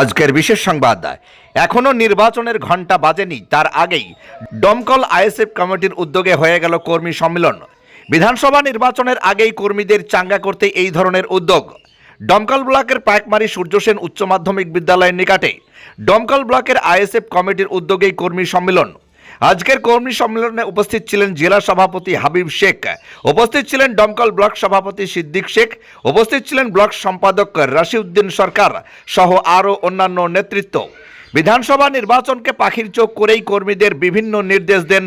আজকের বিশেষ সংবাদ। এখনও নির্বাচনের ঘণ্টা বাজেনি, তার আগেই দমকল আইএসএফ কমিটির উদ্যোগে হয়ে গেল কর্মী সম্মেলন। বিধানসভা নির্বাচনের আগেই কর্মীদের চাঙ্গা করতে এই ধরনের উদ্যোগ। ডমকল ব্লকের পায়কমারি সূর্যসেন উচ্চ মাধ্যমিক বিদ্যালয়ের নিকটে ডমকল ব্লকের আইএসএফ কমিটির উদ্যোগেই কর্মী সম্মেলন। আজকের কর্মী সম্মেলনে উপস্থিত ছিলেন জেলা সভাপতি হাবিব শেখ, উপস্থিত ছিলেন দমকল ব্লক সভাপতি সিদ্দিক শেখ, উপস্থিত ছিলেন ব্লক সম্পাদক রাশিউদ্দিন সরকার সহ আরও অন্যান্য নেতৃত্ব। বিধানসভা নির্বাচনকে পাখির চোখ করেই কর্মীদের বিভিন্ন নির্দেশ দেন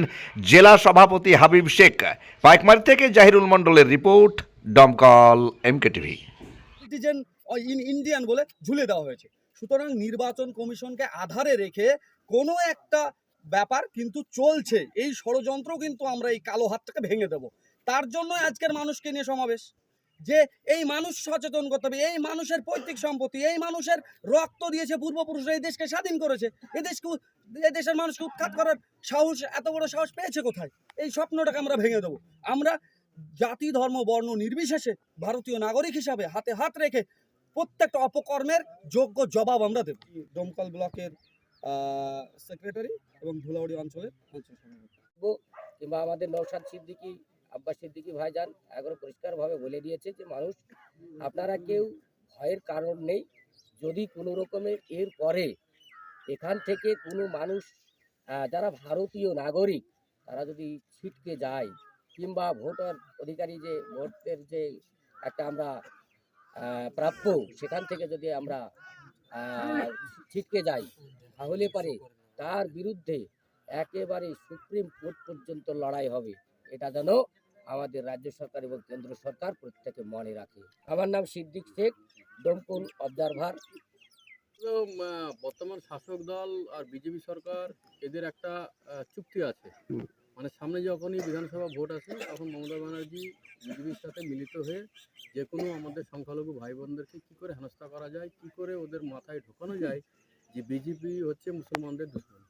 জেলা সভাপতি হাবিব শেখ। পাইকমারি থেকে জাহিরুল মণ্ডলের রিপোর্ট, দমকল, এমকে টিভি। ইন ইন্ডিয়ান বলে ঝুলে দেওয়া হয়েছে। সুতরাং নির্বাচন কমিশনকে আধারে রেখে কোনো একটা ব্যাপার কিন্তু চলছে। এই ষড়যন্ত্র কিন্তু আমরা এই কালো হাতটাকে ভেঙে দেব। তার জন্য আজকের মানুষকে নিয়ে সমাবেশ। যে এই মানুষ সচেতন করতে হবে, এই মানুষের পৈতৃক সম্পত্তি, এই মানুষের রক্ত দিয়েছে পূর্বপুরুষরা, এই দেশকে স্বাধীন করেছে। এই দেশকে এই দেশের মানুষকে উৎখাত করার সাহস, এত বড় সাহস পেয়েছে কোথায়? এই স্বপ্নটাকে আমরা ভেঙে দেবো। আমরা জাতি, ধর্ম, বর্ণ নির্বিশেষে ভারতীয় নাগরিক হিসাবে হাতে হাত রেখে প্রত্যেকটা অপকর্মের যোগ্য জবাব আমরা দেব। দমকল ব্লকের সেক্রেটারি এবং ধুলাউড়ি অঞ্চলের অঞ্চল কিংবা আমাদের নৌসাদ সিদ্দিকি, আব্বাস সিদ্দিকি ভাইজান এগারো পরিষ্কারভাবে বলে দিয়েছে যে, মানুষ, আপনারা কেউ ভয়ের কারণ নেই। যদি কোনো রকমের এর পরে এখান থেকে কোনো মানুষ যারা ভারতীয় নাগরিক, তারা যদি ছিটকে যায়, কিংবা ভোটার অধিকারী যে ভোটের যে একটা আমরা প্রাপ্য, সেখান থেকে যদি আমরা ছিটকে যাই তাহলে পারে। তার বিরুদ্ধে একেবারে সুপ্রিম কোর্ট পর্যন্ত লড়াই হবে। এটা যেন আমাদের রাজ্য সরকার এবং কেন্দ্র সরকার প্রত্যেকে মনে রাখে। আমার নাম সিদ্দিক শেখ দমকুল অবজারভার। তো বর্তমান শাসক দল আর বিজেপি সরকার এদের একটা চুক্তি আছে। মানে সামনে যখনই বিধানসভা ভোট আসে তখন মমতা ব্যানার্জি বিজেপির সাথে মিলিত হয়ে যে কোনো আমাদের সংখ্যালঘু ভাই বোনদেরকে কী করে হেনস্থা করা যায় কী করে ওদের মাথায় ঢোকানো যায় যে বিজেপি হচ্ছে মুসলমানদের দুশ্মন।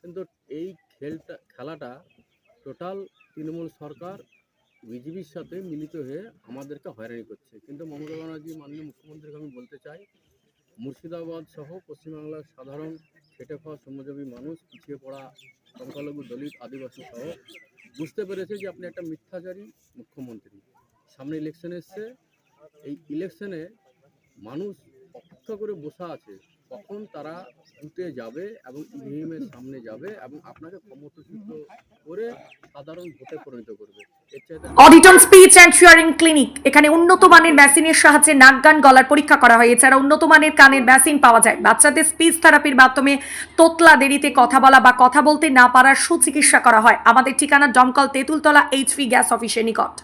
কিন্তু এই খেলটা খেলাটা টোটাল তৃণমূল সরকার বিজেপির সাথে মিলিত হয়ে আমাদেরকে হয়রানি করছে। কিন্তু মমতা ব্যানার্জি মাননীয় মুখ্যমন্ত্রীকে আমি বলতে চাই মুর্শিদাবাদ সহ পশ্চিমবাংলার সাধারণ খেটে খাওয়া শ্রমজীবী মানুষ পিছিয়ে পড়া সংখ্যালঘু দলিত আদিবাসী সহ বুঝতে পেরেছে যে আপনি একটা মিথ্যাচারী মুখ্যমন্ত্রী। সামনে ইলেকশন এসছে। এই ইলেকশনে মানুষ অপেক্ষা করে বসা আছে। কখন তারা বুথে যাবে এবং ইভিএমের সামনে যাবে এবং আপনাকে ক্ষমতাচ্যুত করে সাধারণ ভোটে পরিণত করবে। Auditon speech and hearing clinic এখানে উন্নত মানের মেশিনের সাহায্যে নাক, গান, গলার পরীক্ষা করা হয়। এছাড়া উন্নত মানের কানের মেশিন পাওয়া যায়। বাচ্চাদের স্পিচ থেরাপির মাধ্যমে তোতলা দেরিতে কথা বলা বা কথা বলতে না পারার সুচিকিৎসা করা হয়। আমাদের ঠিকানা দমকল তেঁতুলতলা এইচপি গ্যাস অফিসের নিকট।